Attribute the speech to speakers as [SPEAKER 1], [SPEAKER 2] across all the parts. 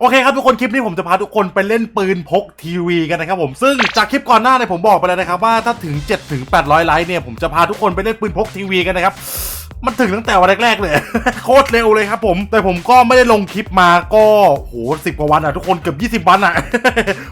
[SPEAKER 1] โอเคครับทุกคนคลิปนี้ผมจะพาทุกคนไปเล่นปืนพกทีวีกันนะครับผมซึ่งจากคลิปก่อนหน้าเนี่ยผมบอกไปแล้วนะครับว่าถ้าถึง7ถึง800ไลค์เนี่ยผมจะพาทุกคนไปเล่นปืนพกทีวีกันนะครับมันถึงตั้งแต่วันแรกๆเลย โคตรเร็วเลยครับผม แต่ผมก็ไม่ได้ลงคลิปมาก็โหสิบกว่าวันอะทุกคนเกือบ20 วันอะ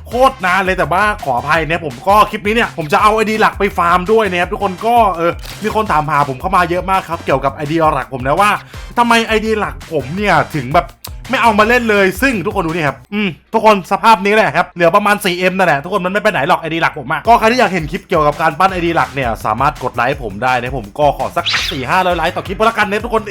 [SPEAKER 1] โคตรนานเลยแต่ว่าขออภัยเนี่ยผมก็คลิปนี้เนี่ยผมจะเอาไอดีหลักไปฟาร์มด้วยนะครับทุกคนก็เออมีคนถามหาผมเข้ามาเยอะมากครับ เกี่ยวกับไอดีหลักผมนะว่าทำไมไอดีหลักผมเนี่ยถึงแบบ ไม่เอามาเล่นเลยซึ่งทุกคนดูนี่ครับอืมทุกคนสภาพนี้แหละครับเหลือประมาณ 4M นั่นแหละทุกคนมันไม่ไปไหนหรอกไอดีหลักผมอะก็ใครที่อยากเห็นคลิปเกี่ยวกับการปั้นไอดีหลักเนี่ยสามารถกดไลค์ผมได้นะผมก็ขอสัก4ี่ห้าร้อยไลค์ต่อคลิปล้วกันเนะทุกคน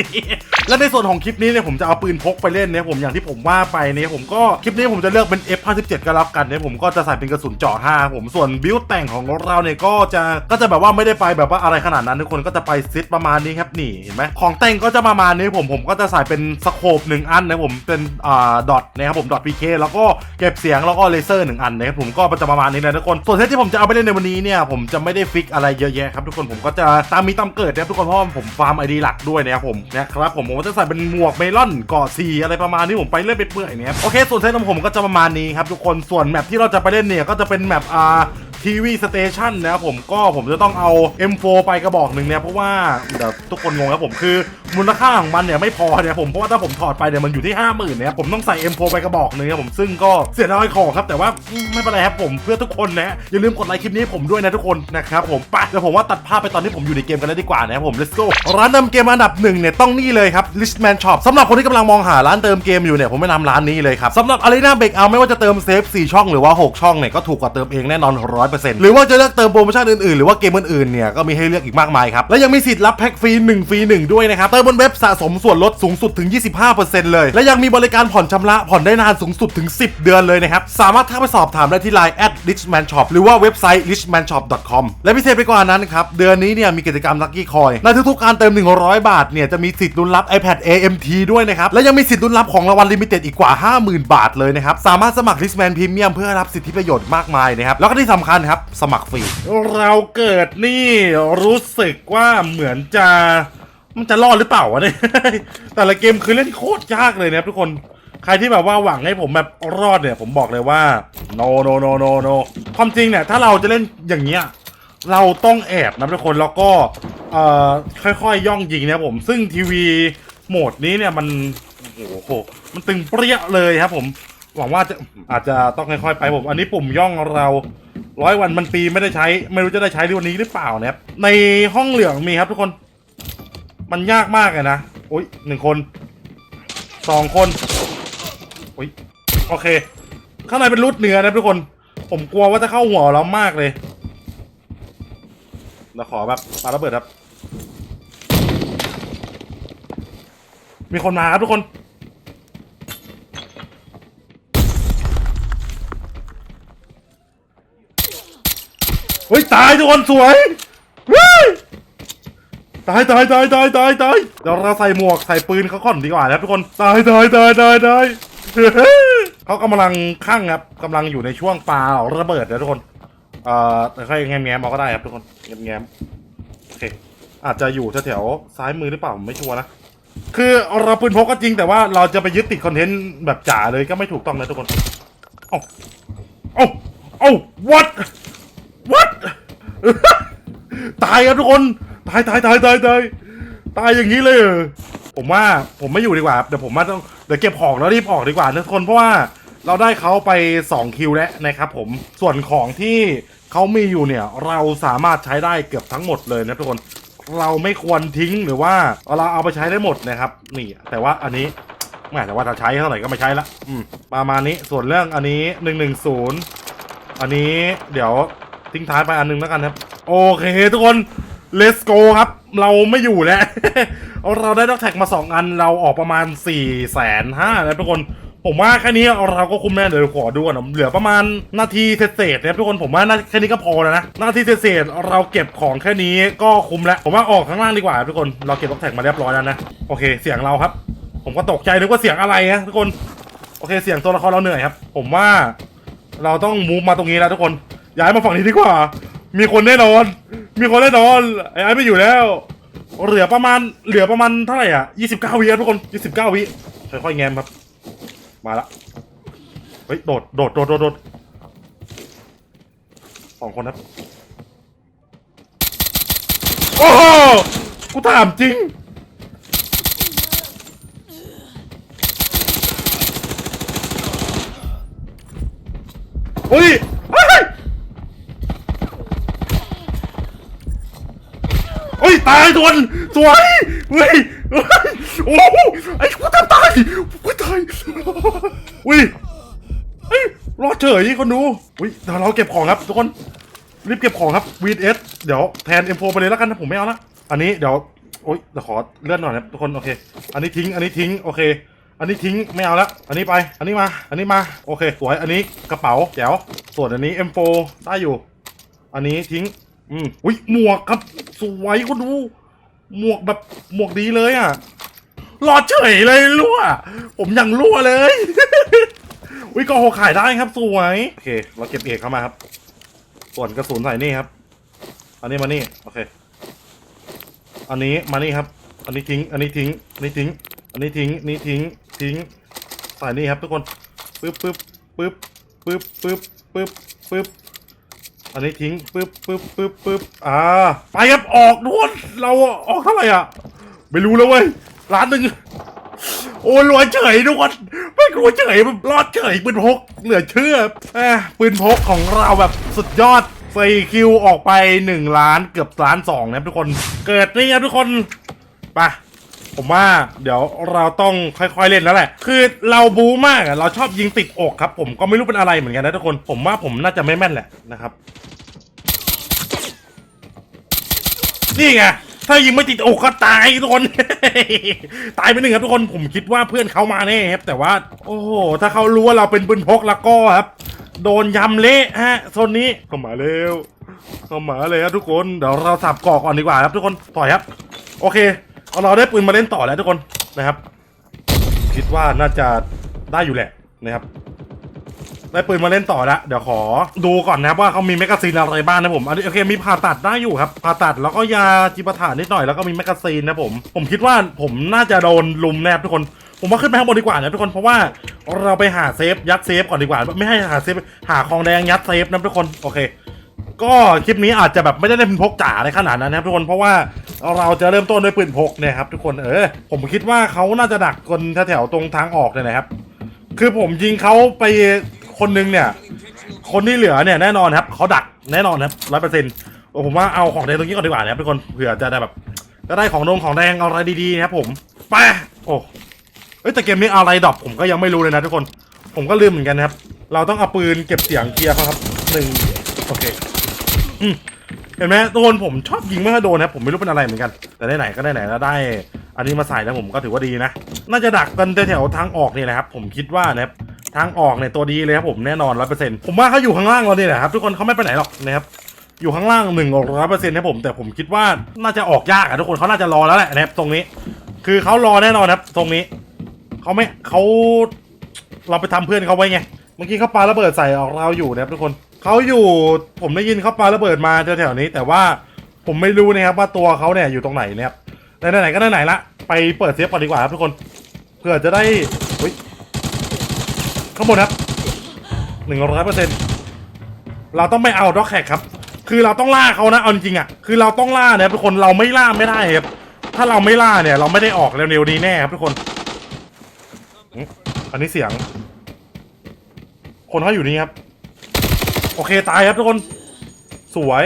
[SPEAKER 1] และในส่วนของคลิปนี้เนี่ยผมจะเอาปืนพกไปเล่นเนี่ยผมอย่างที่ผมว่าไปเนี่ยผมก็คลิปนี้ผมจะเลือกเป็น F57 ก็แล้วกันเนี่ยผมก็จะใส่เป็นกระสุนเจาะ5ผมส่วนบิวแต่งของเราเนี่ยก็จะก็จะแบบว่าไม่ได้ไปแบบว่าอะไรขนาดนั้นทุกคนก็จะไปซิดประมาณนี้ครับนี่เห็นไหมของแต่งก็จะประมาณนี้ผมผมก็จะใส่เป็นสโคปหนึ่งอันนะผมเป็นอ่าดอทนะครับผมดอทพีเคแล้วก็เก็บเสียงแล้วก็เลเซอร์หนึ่งอันนะครับผมก็จะประมาณนี้นะทุกคนส่วนเซตที่ผมจะเอาไปเล่นในวันนี้เนี่ยผมจะไม่ได้ฟิกอะไรเยอะแยะครับทุกคนผมก็จะตามมีตามเกิดนะครับทุกคนเพราะผมฟาร์มไอดีหลักด้วยนะครับผมนะครับผมผมก็จะใส่เป็นหมวกเมลอนเกาะซีอะไรประมาณนี้ผมไปเรื่อยไปเปื่อยเนี่ยโอเคส่วนเซตของผมก็จะประมาณนี้ครับทุกคนส่วนแมปที่เราจะไปเล่นเนี่ยก็จะเป็นแมปอ่า ทีวีสเตชันนะครับผมก็ผมจะต้องเอา M4 ไปกระบอกหนึ่งเนี่ยเพราะว่าเดี๋ยวทุกคนงงครับผมคือมูลค่าของมันเนี่ยไม่พอเนี่ยผมเพราะว่าถ้าผมถอดไปเนี่ยมันอยู่ที่ 5 0,000เนี่ยผมต้องใส่ M4 ไปกระบอกหนึ่งครับผมซึ่งก็เสียดายของครับแต่ว่าไม่เป็นไรครับผมเพื่อทุกคนนะอย่าลืมกดไลค์คลิปนี้ผมด้วยนะทุกคนนะครับผมไปเดี๋ยวผมว่าตัดภาพไปตอนที่ผมอยู่ในเกมกันเลยดีกว่านะครับผม let's go ร้านเติมเกมอันดับหนึ่งเนี่ยต้องนี่เลยครับ Listman Shop สำหรับคนที่กำลังมองหาร้านเติมเกมอยู่เนี่ยผมแนะนำร้านนี้เลยครับสำหรับ Arena b r e a k o u t ไม่ว่าจะเติมเซฟ4ช่องหรือว่า 6 ช่องเนี่ยก็ถูกกว่าเติมเองแน่นอน100หรือว่าจะเลือกเติมโปรโมชั่นอื่นๆ หรือว่าเกมอื่นๆ เนี่ยก็มีให้เลือกอีกมากมายครับ และยังมีสิทธิ์รับแพ็กฟรี1ฟรี1ด้วยนะครับ เติมบนเว็บสะสมส่วนลดสูงสุดถึง 25%เลย และยังมีบริการผ่อนชำระผ่อนได้นานสูงสุดถึง 10 เดือนเลยนะครับ สามารถทักไปสอบถามได้ที่ Line at richman shop หรือว่าเว็บไซต์ richmanshop.com และพิเศษไปกว่านั้นครับเดือนนี้เนี่ยมีกิจกรรม Lucky Coin ในทุกๆการเติม 100 บาทเนี่ยจะมีสิทธิ์ลุ้นรับ iPad AMT ด้วยนะครับและยังมีสิทธิ์ลุ้นรับของรางวัลลิมิเต็ดอีกกว่า 50,000 บาทเลยนะครับสามารถสมัคร Richman Premium เพื่อรับสิทธิประโยชน์มากมายนะครับแล้วก็ที่สำคัญครับ สมัครฟรี เราเกิดนี่รู้สึกว่าเหมือนจะมันจะรอดหรือเปล่าวะเนี่ย แต่ละเกมคือเล่นโคตรยากเลยนะครับทุกคน ใครที่แบบว่าหวังให้ผมแบบรอดเนี่ย ผมบอกเลยว่า no no no no no ความจริงเนี่ย ถ้าเราจะเล่นอย่างเงี้ย เราต้องแอบนะทุกคน แล้วก็เอ่อค่อยๆย่องยิงนะผม ซึ่งทีวีโหมดนี้เนี่ยมัน โอ้โห มันตึงเปรี้ยเลยครับผม หวังว่าจะอาจจะต้องค่อยๆไปผม อันนี้ปุ่มย่องเรา ร้อยวันมันปีไม่ได้ใช้ ไม่รู้จะได้ใช้ในวันนี้หรือเปล่านะครับในห้องเหลืองมีครับทุกคน มันยากมากเลยนะโอ้ยหนึ่งคนสองคนโอ้ยโอเค ข้างในเป็นรูดเนื้อนะทุกคน ผมกลัวว่าจะเข้าหัวเรามากเลยเราขอแบบปาระเบิดครับ มีคนมาครับทุกคน เฮ้ยตายทุกคนสวยเฮ้ยตายตายตายตายตายตายเดี๋ยวเราใส่หมวกใส่ปืนเขาก่อนดีกว่านะครับทุกคนตายตายตายตายตายเขากำลังข้างครับกำลังอยู่ในช่วงปาระเบิดนะทุกคนเอ่อแต่ค่อยแง้มแง้มเอาก็ได้ครับทุกคนแง้มแง้มโอเคอาจจะอยู่แถวซ้ายมือหรือเปล่าผมไม่ชัวร์นะคือเราปืนพกก็จริงแต่ว่าเราจะไปยึดติดคอนเทนต์แบบจ๋าเลยก็ไม่ถูกต้องนะทุกคนเอ้าเอ้าเอ้า what what ตายครับทุกคน ตายตายตายตายตายตายอย่างนี้เลยเหรอผมว่าผมไม่อยู่ดีกว่าเดี๋ยวผมว่าต้องเดี๋ยวเก็บของแล้วรีบออกดีกว่านะทุกคนเพราะว่าเราได้เขาไป 2 คิวแล้วนะครับผมส่วนของที่เขามีอยู่เนี่ยเราสามารถใช้ได้เกือบทั้งหมดเลยนะทุกคนเราไม่ควรทิ้งหรือว่าเราเอาไปใช้ได้หมดนะครับ นี่ แต่ว่าอันนี้ไม่แต่ว่าถ้าใช้เท่าไหร่ก็ไม่ใช้ละประมาณนี้ส่วนเรื่องอันนี้หนึ่งหนึ่งศูนย์อันนี้เดี๋ยว ทิ้งท้ายไปอันหนึงแล้วกันครับ โอเคทุกคน let's go ครับ เราไม่อยู่แล้ว เราได้ด็อกแท็กมา 2 อันเราออกประมาณ4ี่แสนห้านะทุกคน ผมว่าแค่นี้เราก็คุ้มแน่เดี๋ยวขอดูก่อนะเหลือประมาณนาทีเศษนะทุกคนผมว่าน่าแค่นี้ก็พอแล้วนะนาทีเศษเราเก็บของแค่นี้ก็คุ้มแล้วผมว่าออกข้างล่างดีกว่าทุกคนเราเก็บด็อกแท็กมาเรียบร้อยแล้วนะโอเค เสียงเราครับ ผมก็ตกใจนึกว่าเสียงอะไรนะทุกคนโอเคเสียงตัวละครเราเหนื่อยครับ ผมว่าเราต้องมูฟมาตรงนี้แล้วทุกคน ย้ายมาฝั่งนี้ดีกว่า มีคนแน่นอน มีคนแน่นอนไอ้ไอ้ไม่อยู่แล้ว เหลือประมาณ เหลือประมาณเท่าไหร่อะ29วิครับทุกคน29วิค่อยๆแงมครับ มาละ เฮ้ยโดดโดด โดด โดด โดดสองคนครับ โอ้โห กูถามจริงเฮ้ย ฮ้ยเฮ้ยตายทวนสวยเฮ้ยโอ้โหไอ้กูจะตายกูตายอุ้ยเฮ้ยรอดเฉยคนดูอุ้ยเดี๋ยวเราเก็บของครับทุกคนรีบเก็บของครับ VS เดี๋ยวแทน M4 ไปเลยแล้วกันนะผมไม่เอาละอันนี้เดี๋ยวโอ๊ยเดี๋ยวขอเลื่อนหน่อยนะทุกคนโอเค อันนี้ทิ้งอันนี้ทิ้งโอเค อันนี้ทิ้งไม่เอาละอันนี้ไป อันนี้มา อันนี้มาโอเคสวยอันนี้กระเป๋าเดี๋ยวส่วนอันนี้ M4 ได้อยู่ อันนี้ทิ้ง อืมอุ้ยหมวกครับ สวยคนดู หมวกแบบหมวกดีเลยอะรอเฉยเลยรั่ว ผมยังรั่วเลย อุ้ยก็หกขายได้ครับ สวย โอเค เราเก็บเอกเข้ามาครับ ส่วนกระสุนใส่นี่ครับ อันนี้มานี่ โอเค อันนี้มานี่ครับ อันนี้ทิ้ง อันนี้ทิ้ง อันนี้ทิ้ง อันนี้ทิ้ง นี่ทิ้ง ทิ้ง ใส่นี่ครับ ทุกคนปึ๊บปึ๊บปึ๊บปึ๊บปึ๊บปึ๊บปึ๊บ อันนี้ทิ้งปึ๊บปึ๊บปึ๊บปึ๊บอ่าไปครับออกด้วนเราออกเท่าไหร่อะ ไม่รู้แล้วเว้ยล้านหนึ่งโอ้ยรวยเฉยทุกคนไม่รวเฉยรอดเฉยปืนพกเหลือเชื่อแหมปืนพกของเราแบบสุดยอดไฟคิวออกไปหนึ่งล้านเกือบล้านสองนะครับทุกคน เกิดนี่ครับทุกคนไป ผมว่าเดี๋ยวเราต้องค่อยๆเล่นแล้วแหละ คือเราบู๊มากอะเราชอบยิงติดอกครับ ผมก็ไม่รู้เป็นอะไรเหมือนกันนะทุกคน ผมว่าผมน่าจะไม่แม่นแหละนะครับ นี่ไง ถ้ายิงไม่ติดอกก็ตายทุกคน ตายไปหนึ่งครับทุกคน ผมคิดว่าเพื่อนเขามาแน่ครับ แต่ว่า โอ้โห ถ้าเขารู้ว่าเราเป็นปืนพกแล้วก็ครับ โดนยำเละฮะโซนนี้เข้ามาเร็วเข้ามาเลยครับทุกคน เดี๋ยวเราสับกรอกก่อนดีกว่าครับทุกคน ต่อยครับ โอเค เอาเราได้ปืนมาเล่นต่อแล้วทุกคนนะครับ คิดว่าน่าจะได้อยู่แหละนะครับ ได้ปืนมาเล่นต่อแล้วเดี๋ยวขอดูก่อนนะครับว่าเขามีแมกกาซีนอะไรบ้างนะผมอันนี้โอเคมีผ่าตัดได้อยู่ครับผ่าตัดแล้วก็ยาจิปาถานิดหน่อยแล้วก็มีแมกกาซีนนะผมผมคิดว่าผมน่าจะโดนลุมแนบทุกคน ผมว่าขึ้นไปข้างบนดีกว่านะทุกคนเพราะว่าเราไปหาเซฟยัดเซฟก่อนดีกว่า ไม่ให้หาเซฟหาของแดงยัดเซฟนะทุกคนโอเค ก็คลิปนี้อาจจะแบบไม่ได้เล่นปืนพกจ๋าในขนาดนั้นนะครับทุกคนเพราะว่าเราจะเริ่มต้นด้วยปืนพกเนี่ยครับทุกคนเออผมคิดว่าเขาน่าจะดักคนแถวๆตรงทางออกเนี่ยนะครับ คือผมยิงเขาไปคนนึงเนี่ย คนที่เหลือเนี่ยแน่นอนครับเขาดักแน่นอนครับร้อยเปอร์เซ็นต์ผมว่าเอาของแดงตรงนี้ก่อนดีกว่านะครับทุกคนเผื่อจะได้แบบก็ได้ของดงของแดงเอาอะไรดีๆนะครับผมไปโอ้เอ้แต่เกมนี้อะไรดรอปผมก็ยังไม่รู้เลยนะทุกคน ผมก็ลืมเหมือนกันนะครับ เราต้องเอาปืนเก็บเสียงเคลียร์เขาครับหนึ่งโอเค เห็นไหมทุกคนผมชอบยิงไม่ค่อยโดนนะผมไม่รู้เป็นอะไรเหมือนกัน แต่ได้ไหนก็ได้ไหนแล้วได้ อันนี้มาใส่แล้วผมก็ถือว่าดีนะ น่าจะดักกันแถวทางออกนี่นะครับผมคิดว่านะครับทางออกเนี่ยตัวดีเลยครับผมแน่นอนร้อยเปอร์เซ็นต์ผมว่าเขาอยู่ข้างล่างเราเนี่ยแหละครับทุกคนเขาไม่ไปไหนหรอกนะครับอยู่ข้างล่างหนึ่งร้อยเปอร์เซ็นต์นะผมแต่ผมคิดว่าน่าจะออกยากอะทุกคนเขาน่าจะรอแล้วแหละนะครับตรงนี้ คือเขารอแน่นอนครับ ตรงนี้เขาไม่เขาเราไปทำเพื่อนเขาไว้ไงเมื่อกี้เขาปาระเบิดใส่ออกเราอยู่นะครับทุกคน เขาอยู่ผมได้ยินเขาปาระเบิดมาแถวๆนี้ แต่ว่าผมไม่รู้นะครับว่าตัวเขาเนี่ยอยู่ตรงไหนนะครับแต่ไหนๆก็ไหนๆละไปเปิดเซฟก่อนดีกว่าครับทุกคนเพื่อจะได้เฮ้ยข้างบนครับหนึ่งร้อยเปอร์เซ็นต์เราต้องไม่เอาด็อกแขกครับ คือเราต้องล่าเขานะเอาจริงๆอะคือเราต้องล่าเนี่ยทุกคนเราไม่ล่าไม่ได้ครับถ้าเราไม่ล่าเนี่ย เราไม่ได้ออกเร็วๆนี้แน่ครับทุกคนอันนี้เสียง คนเขาอยู่นี่ครับ โอเคตายครับทุกคน สวย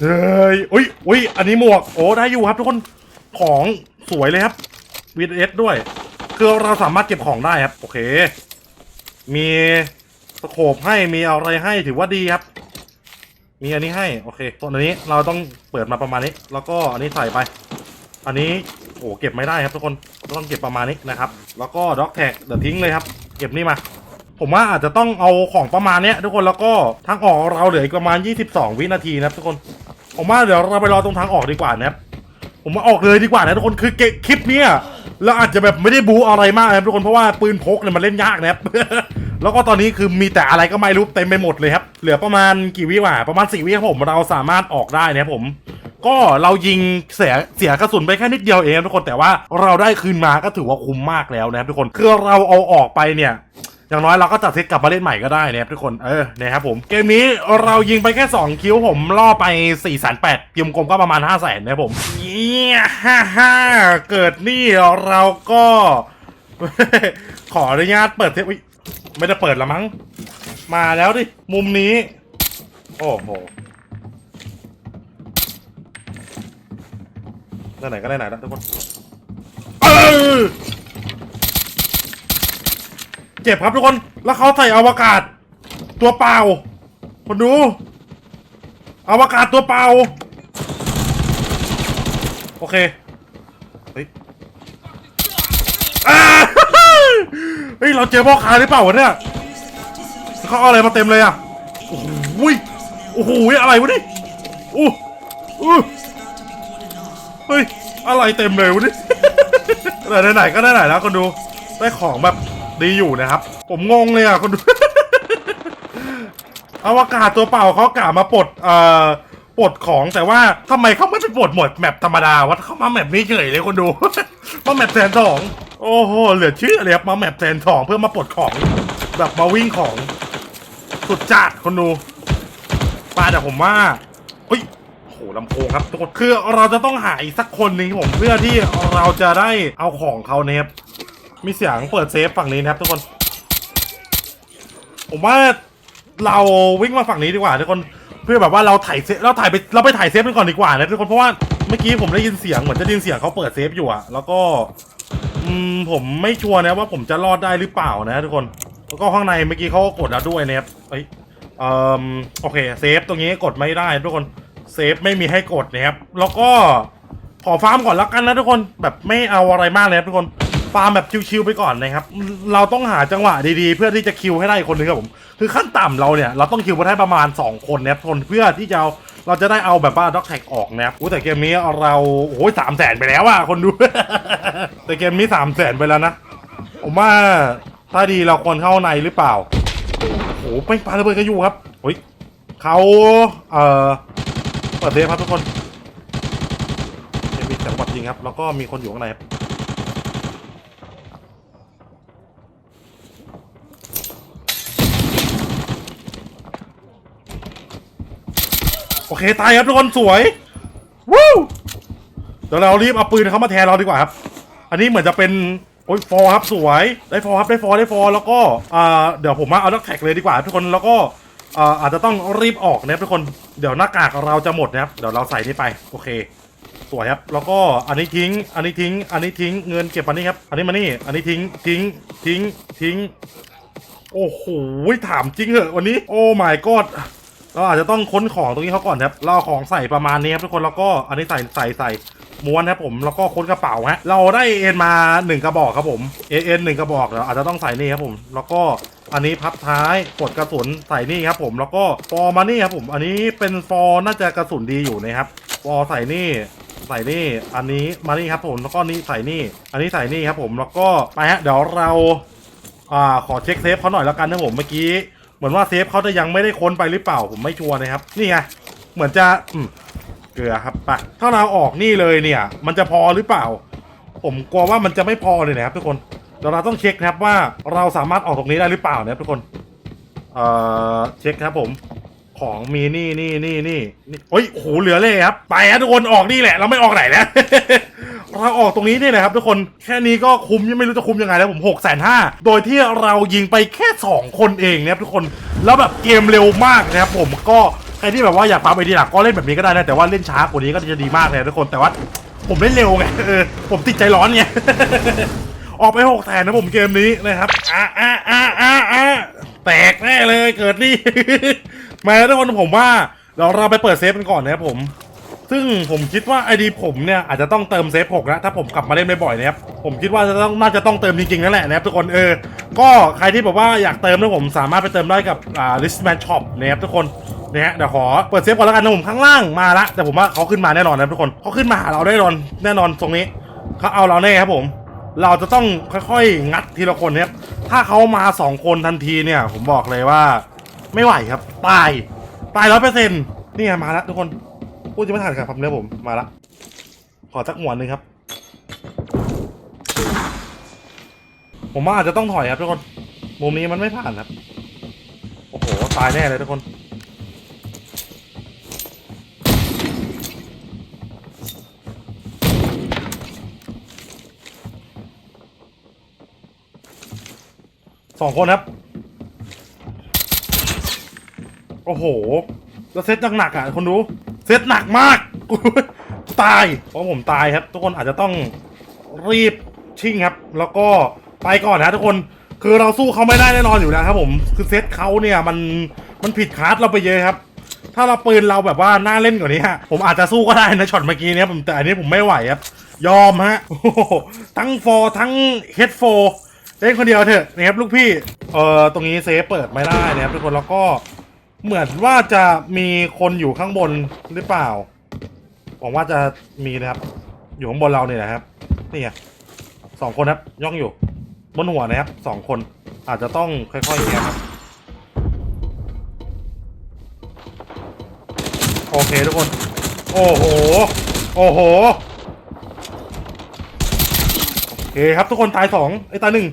[SPEAKER 1] เฮ้ยอุ้ยอุ้ยอันนี้หมวก โอ้ได้อยู่ครับทุกคน ของสวยเลยครับ VS ด้วย คือเราสามารถเก็บของได้ครับ โอเค มีสโคปให้ มีอะไรให้ ถือว่าดีครับ มีอันนี้ให้ โอเคส่วนอันนี้เราต้องเปิดมาประมาณนี้ แล้วก็อันนี้ใส่ไป อันนี้ โอ้เก็บไม่ได้ครับทุกคน ต้องเก็บประมาณนี้นะครับ แล้วก็ด็อกแท็กเดี๋ยวทิ้งเลยครับ เก็บนี่มา ผมว่าอาจจะต้องเอาของประมาณเนี้ยทุกคนแล้วก็ทางออกเราเหลืออีกประมาณ 22 วินาทีนะครับทุกคนผมว่าเดี๋ยวเราไปรอตรงทางออกดีกว่านะครับผมมาออกเลยดีกว่านะทุกคนคือเกคลิปเนี้ยเราอาจจะแบบไม่ได้บูอะไรมากนะครับทุกคนเพราะว่าปืนพกเนี่ยมันเล่นยากนะครับแล้วก็ตอนนี้คือมีแต่อะไรก็ไม่รู้เต็มไปหมดเลยครับ เหลือประมาณกี่วิวะประมาณสี่วิครับผมเราสามารถออกได้นะครับผม ก็เรายิงเสียเสียกระสุนไปแค่นิดเดียวเองทุกคนแต่ว่าเราได้คืนมาก็ถือว่าคุ้มมากแล้วนะครับทุกคนคือเราเอาออกไปเนี่ย อย่างน้อยเราก็จัดเซตกลับมาเล่นใหม่ก็ได้นะครับทุกคน เออนะครับผม เกมนี้เรายิงไปแค่ 2 คิวผมล่อไป4ี่แสนแปดยมกลมก็ประมาณ5้าแสนนะครับผมเยี่ยฮ่าฮ่าเกิดนี่เราก็ ขออนุญาตเปิดเทปไม่ได้เปิดละมั้ง มาแล้วดิ มุมนี้ โอ้โหได้ไหนก็ได้ไหนแล้วทุกคน เออ เจ็บครับทุกคน แล้วเขาใส่อวกาศ ตัวเปล่า คนดู อวกาศตัวเปล่า โอเค เฮ้ยอ่าเฮ้ย เราเจอพ่อค้าหรือเปล่าวะเนี่ยเขาเอาอะไรมาเต็มเลยอะ โอ้โหยโอ้โหอะไรวะนี่อู้อู้เฮ้ย อะไรเต็มเลยวะนี่ไหนไหนๆก็ได้ไหนแล้วคนดู ได้ของแบบ ดีอยู่นะครับ ผมงงเลยอะคนดูอวกาศตัวเปล่าเขากล่ามาปลดเอ่อปลดของแต่ว่าทำไมเขาไม่ไปปลดหมดแมปธรรมดาวะเขามาแมปนี้เฉยเลยคนดูมาแมปแสนสองโอ้โหเหลือเชื่อเลยครับมาแมปแสนสองเพื่อมาปลดของ แบบมาวิ่งของสุดจัดคนดูป้าแต่ผมว่าเฮ้ยโหลำโพงครับทุกคนคือเราจะต้องหาอีกสักคนหนึ่งครับผมเพื่อที่เราจะได้เอาของเขาเนี่ยครับ มีเสียงเปิดเซฟฝั่งนี้นะครับทุกคน ผมว่าเราวิ่งมาฝั่งนี้ดีกว่าทุกคนเพื่อแบบว่าเราถ่ายเซฟเราถ่ายไปเราไปถ่ายเซฟกันก่อนดีกว่านะทุกคนเพราะว่าเมื่อกี้ผมได้ยินเสียงเหมือนจะได้ยินเสียงเขาเปิดเซฟอยู่อะแล้วก็อืมผมไม่ชัวร์นะว่าผมจะรอดได้หรือเปล่านะทุกคนแล้วก็ข้างในเมื่อกี้เขาก็กดแล้วด้วยนะครับเอ้ยเอ่อโอเคเซฟตรงนี้กดไม่ได้ทุกคนเซฟไม่มีให้กดนะครับแล้วก็ขอฟาร์มก่อนแล้วกันนะทุกคนแบบไม่เอาอะไรมากเลยนะทุกคน ฟาร์มแบบชิวๆไปก่อนนะครับ เราต้องหาจังหวะดีๆ เพื่อที่จะคิวให้ได้คนนึงครับผม คือขั้นต่ำเราเนี่ย เราต้องคิวมาได้ประมาณ 2 คนนะครับทุกคนเพื่อที่จะเราจะได้เอาแบบว่าด็อกแท็กออกนะครับอู้แต่เกมนี้เราโอ้ยสามแสนไปแล้วอะคนดู แต่เกมนี้สามแสนไปแล้วนะ ผมว่าถ้าดีเราควรเข้าในหรือเปล่า โอ้โหไม่ปาระเบิดกันอยู่ครับเฮ้ยเขาเอ่อเปิดเซฟครับทุกคนมีจังหวัดจริงครับ แล้วก็มีคนอยู่ข้างในครับ โอเคตายครับทุกคนสวยวู้เดี๋ยวเรารีบเอาปืนเขามาแทนเราดีกว่าครับ อันนี้เหมือนจะเป็นโอ้ยฟอร์ครับสวยได้ฟอร์ครับได้ฟอร์ได้ฟอร์แล้วก็อ่าเดี๋ยวผมมาเอาด็กแท็กเลยดีกว่า ทุกคนแล้วก็อ่าอาจจะต้องรีบออกนะครับทุกคนเดี๋ยวหน้ากากเราจะหมดนะครับเดี๋ยวเราใส่นี่ไปโอเค สวยครับ แล้วก็อันนี้ทิ้ง อันนี้ทิ้ง อันนี้ทิ้งเงินเก็บอันนี้ครับ อันนี้มานี่อันนี้ทิ้งทิ้งทิ้งทิ้ง โอ้โหถามจริงเหอะวันนี้ โอ้ my god เราอาจจะต้องค้นของตรงนี้เขาก่อนครับ เราเอาของใส่ประมาณนี้ครับทุกคนแล้วก็อันนี้ใส่ใส่ใส่ม้วนครับผมแล้วก็ค้นกระเป๋าฮะเราได้เอ็นมาหนึ่งกระบอกครับผมเอ็นหนึ่งกระบอกเราอาจจะต้องใส่นี่ครับผม แล้วก็อันนี้พับท้ายกดกระสุนใส่นี่ครับผมแล้วก็ฟอร์มานี่ครับผม อันนี้เป็นฟอร์น่าจะกระสุนดีอยู่นะครับฟอร์ใส่นี่ใส่นี่ อันนี้มานี่ครับผมแล้วก็นี่ใส่นี่ อันนี้ใส่นี่ครับผมแล้วก็ไปฮะเดี๋ยวเราอ่าขอเช็คเซฟเขาหน่อยแล้วกันนะผมเมื่อกี้ เหมือนว่าเซฟเขาจะยังไม่ได้ค้นไปหรือเปล่าผมไม่ชัวร์นะครับ นี่ไงเหมือนจะอืมเกลือครับไปถ้าเราออกนี่เลยเนี่ย มันจะพอหรือเปล่า ผมกลัวว่ามันจะไม่พอเลยนะครับทุกคนเดี๋ยวเราต้องเช็คนะครับว่าเราสามารถออกตรงนี้ได้หรือเปล่านะครับทุกคนเอ่อเช็คครับผมของมีนี่นี่นี่นี่นี่โอ้ยโหเหลือเลยครับ ไปฮะทุกคนออกนี่แหละ เราไม่ออกไหนแล้ว เราออกตรงนี้เนี่ยนะครับทุกคนแค่นี้ก็คุ้มยังไม่รู้จะคุ้มยังไงแล้วผมหกแสนห้าโดยที่เรายิงไปแค่ 2 คนเองนะครับทุกคนแล้วแบบเกมเร็วมากนะครับผมก็ใครที่แบบว่าอยากปั๊มไอดีหลักก็เล่นแบบนี้ก็ได้นะแต่ว่าเล่นช้ากว่านี้ก็จะดีมากเลยทุกคนแต่ว่าผมเล่นเร็วไงเออผมติดใจร้อนไงออกไปหกแสนนะผมเกมนี้นะครับอะอะอะอะอะแตกแน่เลยเกิดนี่มาทุกคนผมว่าเดี๋ยวเราไปเปิดเซฟกันก่อนนะครับผม ซึ่งผมคิดว่าไอดีผมเนี่ยอาจจะต้องเติมเซฟ6นะถ้าผมกลับมาเล่นบ่อยๆนะครับผมคิดว่าจะต้องน่าจะต้องเติมจริงๆนั่นแหละนะครับทุกคนเออก็ใครที่แบบว่าอยากเติมนะผมสามารถไปเติมได้กับอ่า listman shop นะครับทุกคนนะฮะเดี๋ยวขอเปิดเซฟก่อนแล้วกันนะผมข้างล่างมาละแต่ผมว่าเขาขึ้นมาแน่นอนนะทุกคนเขาขึ้นมาหาเราแน่นอนแน่นอนตรงนี้เขาเอาเราแน่ครับผม เราจะต้องค่อยๆงัดทีละคนนะครับถ้าเขามาสองคนทันทีเนี่ย ผมบอกเลยว่า ไม่ไหวครับตายตายร้อยเปอร์เซ็นต์นี่มาแล้วทุกคน พูดจะไม่ทันครับเนื้อผมมาละขอสักหมวนหนึ่งครับ ผมว่าอาจจะต้องถอยครับทุกคนมุมนี้มันไม่ผ่านครับ โอ้โห ตายแน่เลยทุกคน สองคนครับ โอ้โหแล้วเซตหนักๆอะ คนดู เซตหนักมากตายเพราะผมตายครับ ทุกคนอาจจะต้องรีบชิ่งครับ แล้วก็ไปก่อนนะทุกคนคือเราสู้เขาไม่ได้แน่นอนอยู่แล้วครับผมคือเซตเขาเนี่ยมันมันผิดคลาสเราไปเยอะครับ ถ้าเราปืนเราแบบว่าน่าเล่นกว่านี้ฮะผมอาจจะสู้ก็ได้นะช็อตเมื่อกี้เนี้ยผมแต่อันนี้ผมไม่ไหวครับยอมฮะทั้งฟอร์ทั้งเฮดโฟเล่นคนเดียวเถอะนะครับลูกพี่เอ่อตรงนี้เซฟเปิดไม่ได้นะครับทุกคนแล้วก็ เหมือนว่าจะมีคนอยู่ข้างบนหรือเปล่าหวังว่าจะมีนะครับ อยู่ข้างบนเราเนี่ยนะครับ นี่ไงสองคนครับ ย่องอยู่ บนหัวนะครับสองคนอาจจะต้องค่อยๆแอบครับโอเคทุกคน โอ้โห โอ้โห โอเคครับทุกคนตายสองไอ้ตายหนึ่ง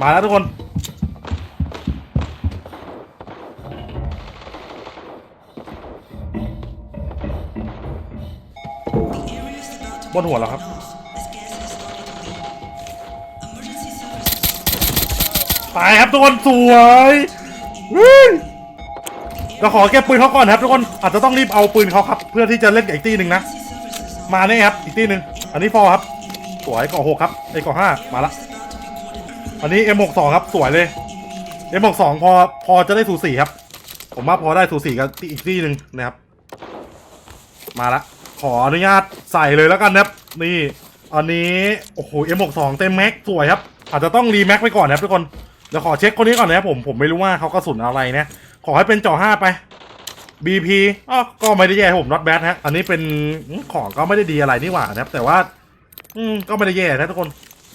[SPEAKER 1] มาแล้วทุกคน บนหัวเราครับตายครับทุกคนสวยเราขอเก็บปืนเขาก่อนครับทุกคนอาจจะต้องรีบเอาปืนเขาครับ เพื่อที่จะเล่นกับอีกตีหนึ่งนะมาแน่ครับอีกตีหนึ่งอันนี้ฟอร์ครับสวยกาะหกครับไอ้กาะห้ามาละอันนี้ M62 ครับสวยเลย M62 พอพอจะได้สูสีครับ ผมว่าพอได้สูสีกับอีกทีหนึ่งนะครับ มาละ ขออนุญาตใส่เลยแล้วกันนะครับนี่ อันนี้ โอ้โห M62 เต็มแม็กสวยครับ อาจจะต้องรีแม็กไปก่อนนะครับทุกคนเดี๋ยวขอเช็คคนนี้ก่อนนะครับผมผมไม่รู้ว่าเขากระสุนอะไรนะขอให้เป็นจ่อห้าไป BP อ๋อก็ไม่ได้แย่ผม not bad ฮะอันนี้เป็นของก็ไม่ได้ดีอะไรนี่หว่านะครับ แต่ว่า อืมก็ไม่ได้แย่นะทุกคน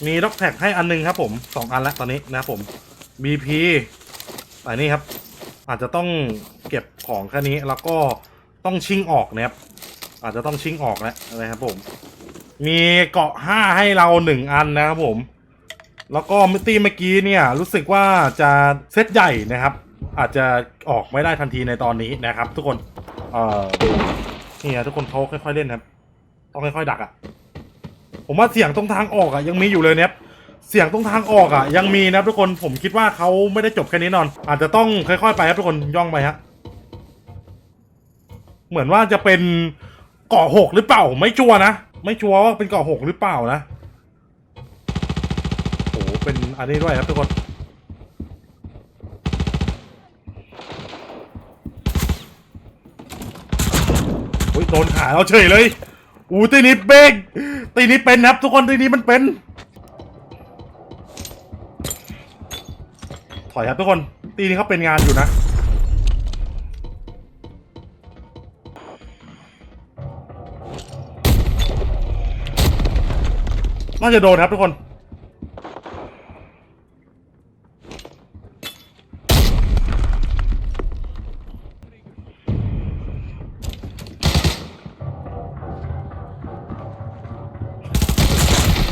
[SPEAKER 1] มีด็อกแท็กให้อันหนึงครับ ผมสองอันแล้วตอนนี้นะครับผม BP แต่นี่ครับ อาจจะต้องเก็บของแค่นี้แล้วก็ต้องชิงออกนะครับ อาจจะต้องชิงออกแล้วนะครับผม มีเกาะห้าให้เราหนึ่งอันนะครับผม แล้วก็มิตี้เมื่อกี้เนี่ย รู้สึกว่าจะเซตใหญ่นะครับ อาจจะออกไม่ได้ทันทีในตอนนี้นะครับ ทุกคน เอ่อเนี่ยทุกคนเขาค่อยๆเล่นครับ ต้องค่อยๆดักอะ ผมว่าเสียงตรงทางออกอะยังมีอยู่เลยเนี่ยเสียงตรงทางออกอะ ยังมีนะครับทุกคนผมคิดว่าเขาไม่ได้จบแค่นี้นอน อาจจะต้องค่อยๆไปครับทุกคนย่องไปฮะเหมือนว่าจะเป็น เกาะหกหรือเปล่าไม่ชัวร์นะ ไม่ชัวร์ว่าเป็นเกาะหกหรือเปล่านะโอ้โหเป็นอันนี้ด้วยครับทุกคนโอ้ยโดนขาเราเฉยเลย อู้ตีนี้เบงตีนี้เป็นครับ ทุกคนตีนี้มันเป็น ถอยครับทุกคน ตีนี้เขาเป็นงานอยู่นะ น่าจะโดนครับทุกคน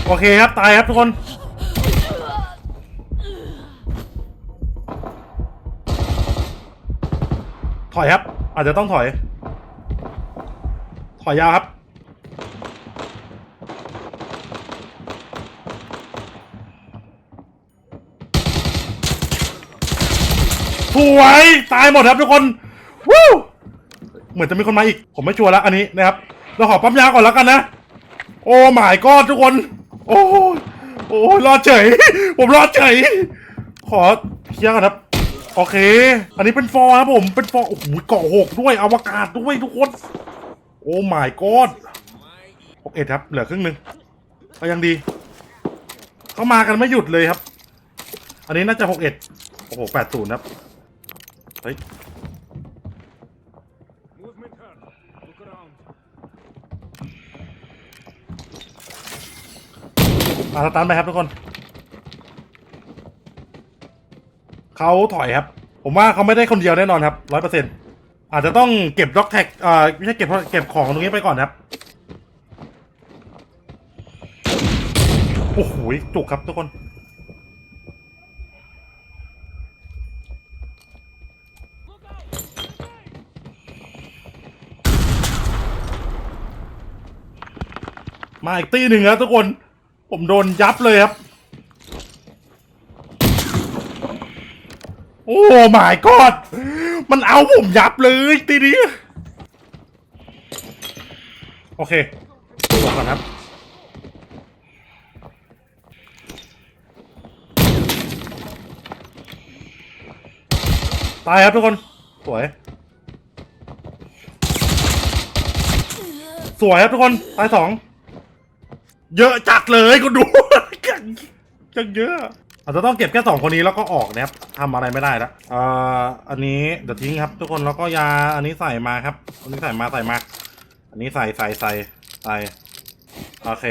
[SPEAKER 1] โอเคครับ ตายครับทุกคนถอยครับ อาจจะต้องถอย ถอยยาวครับ สวยตายหมดครับทุกคนวู้เหมือนจะมีคนมาอีก ผมไม่ชัวร์แล้วอันนี้นะครับเราขอปั๊มยาก่อนแล้วกันนะโอ้หมายก็ทุกคน โอ้ยโอ้ยรอดเฉย ผมรอดเฉย ขอเคลียร์ก่อนครับ โอเค อันนี้เป็นฟอร์ครับผมเป็นฟอร์โอ้โหเกาะหกด้วยอวกาศด้วยทุกคน โอ้ my god หกเอ็ดครับ เหลือครึ่งหนึ่งก็ยังดีเขามากันไม่หยุดเลยครับ อันนี้น่าจะหกเอ็ดโอ้โหแปดศูนย์ครับ เฮ้ย
[SPEAKER 2] Movement hard. Look around.
[SPEAKER 1] มาสตาร์ทไปครับทุกคน เขาถอยครับ ผมว่าเขาไม่ได้คนเดียวแน่นอนครับร้อยเปอร์เซ็นอาจจะต้องเก็บด็อกแท็กอ่าไม่ใช่เก็บเก็บของตรงนี้ไปก่อนครับ โอ้โหจุกครับทุกคน มาอีกตีหนึ่งแล้วทุกคน ผมโดนยับเลยครับ โอ้ my god มันเอาผมยับเลยตีนี้ โอเคบอกก่อนครับ ตายครับทุกคน สวย สวยครับทุกคน ตายสอง เยอะจัดเลยคุณดูจังเยอะอาจจะต้องเก็บแค่สองคนนี้แล้วก็ออกนะครับทำอะไรไม่ได้แล้วเอ่ออันนี้เดี๋ยวทิ้งครับ ทุกคนแล้วก็ยาอันนี้ใส่มาครับ อันนี้ใส่มาใส่มาอันนี้ใส่ใส่ใส่ใส่โอเค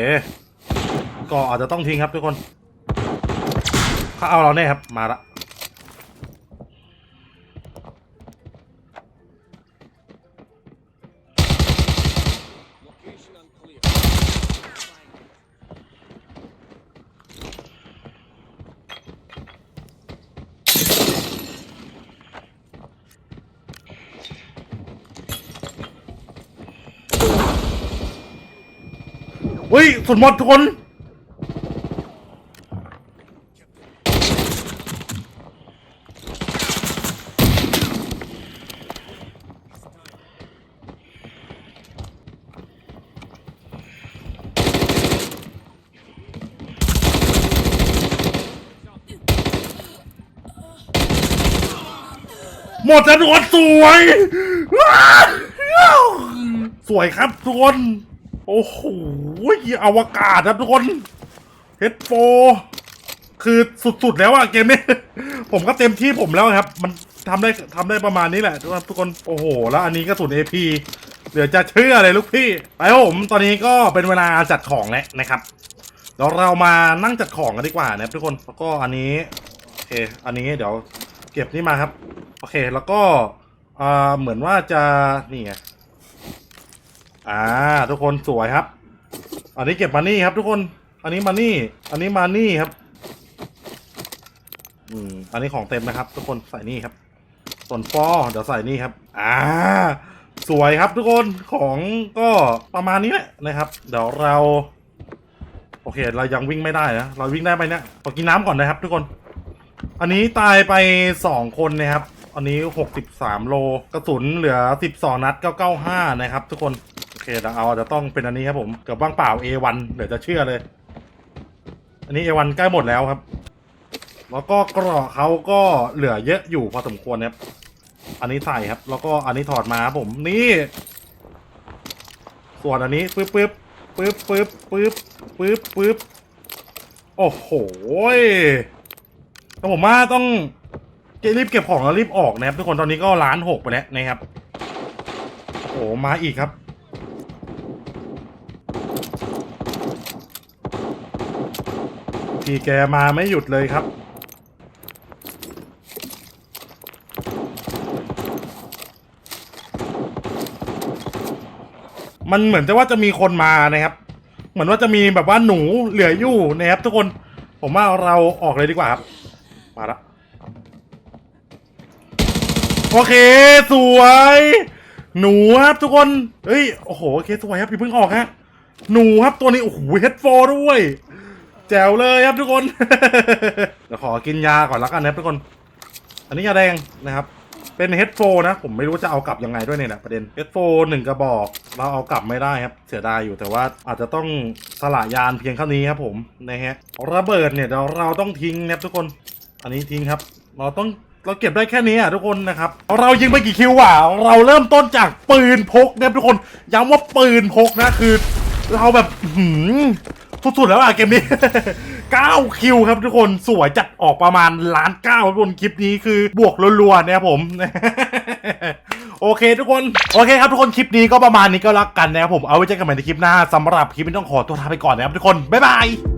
[SPEAKER 1] ก็อาจจะต้องทิ้งครับทุกคนเขาเอาเราแน่ครับมาละ ฮ้ยสุดหมดทุกคน หมดแล้วทุกคนสวย สวยครับทุกคน อ้โหอวกาศครับทุกคนเฮดโฟคือสุดๆแล้วอะเกมนี้ ผมก็เต็มที่ผมแล้วครับ มันทำได้ทำได้ประมาณนี้แหละทุกคนทุกคนโอ้โห แล้วอันนี้ก็สุด AP เดี๋ยวจะเชื่อเลยลูกพี่ไปผมตอนนี้ก็เป็นเวลาจัดของแล้วนะครับเดี๋ยวเรามานั่งจัดของกันดีกว่านะครับทุกคนแล้วก็อันนี้โอเค อันนี้เดี๋ยวเก็บนี่มาครับ โอเคแล้วก็อ่าเหมือนว่าจะนี่ไง อ่า ทุกคนสวยครับ อันนี้เก็บมานี่ครับ ทุกคน อันนี้มานี่ อันนี้มานี่ครับ อืม อันนี้ของเต็มนะครับ ทุกคนใส่นี่ครับส่วนฟอเดี๋ยวใส่นี่ครับ อ่า สวยครับทุกคนของก็ประมาณนี้แหละนะครับ เดี๋ยวเรา โอเค เรายังวิ่งไม่ได้นะเราวิ่งได้ไหมเนี่ยขอกินน้ำก่อนนะครับ ทุกคน อันนี้ตายไปสองคนนะครับอันนี้หกสิบสามโล กระสุนเหลือสิบสองนัดเก้าเก้าห้านะครับ ทุกคน เคเดี๋ยวเอาจะต้องเป็นอันนี้ครับผมกับว่างเปล่า A1 เดี๋ยวจะเชื่อเลย อันนี้ A1 ใกล้หมดแล้วครับ แล้วก็เกราะเขาก็เหลือเยอะอยู่พอสมควรครับอันนี้ใส่ครับ แล้วก็อันนี้ถอดมาครับผมนี่ส่วนอันนี้ปึ๊บปึ๊บปึ๊บปึ๊บปึ๊บปึ๊บปึ๊บโอ้โหแต่ผมว่าต้องรีบเก็บของแล้วรีบออกนะครับทุกคนตอนนี้ก็ล้านหกไปแล้วนะครับโอ้โหมาอีกครับ พี่แกมาไม่หยุดเลยครับ มันเหมือนจะว่าจะมีคนมานะครับ เหมือนว่าจะมีแบบว่าหนูเหลืออยู่นะครับทุกคน ผมว่าเราออกเลยดีกว่าครับ มาละโอเคสวย หนูครับทุกคน เฮ้ย โอ้โห โอเคสวยครับพี่เพิ่งออกฮะ หนูครับตัวนี้ โอ้โหเฮดโฟด้วย แจ๋วเลยครับทุกคน เดี๋ยวขอกินยาก่อนแล้วกันนะครับทุกคน อันนี้ยาแดงนะครับ เป็นเฮดโฟนะ ผมไม่รู้จะเอากลับยังไงด้วยเนี่ยนะประเด็นเฮดโฟหนึ่งกระบอก เราเอากลับไม่ได้ครับ เสียดายอยู่แต่ว่าอาจจะต้องสละยานเพียงเท่านี้ครับผมนะฮะระเบิดเนี่ยเดี๋ยวเราต้องทิ้งนะครับทุกคน อันนี้ทิ้งครับ เราต้องเราเก็บได้แค่นี้อะทุกคนนะครับ เรายิงไปกี่คิวอะ เราเริ่มต้นจากปืนพกนะทุกคนย้ำว่าปืนพกนะคือ เราแบบหือ สุดๆแล้วอะเกมนี้ 9 คิวครับทุกคนสวยจัดออกประมาณล้านเก้าทุกคนคลิปนี้คือบวกรัวๆนะครับผม โอเคทุกคนโอเคครับทุกคนคลิปนี้ก็ประมาณนี้ก็แล้วกันนะครับผมเอาไว้เจอกันใหม่ในคลิปหน้าสำหรับคลิปนี้ต้องขอตัวลาไปก่อนนะครับทุกคนบ๊ายบาย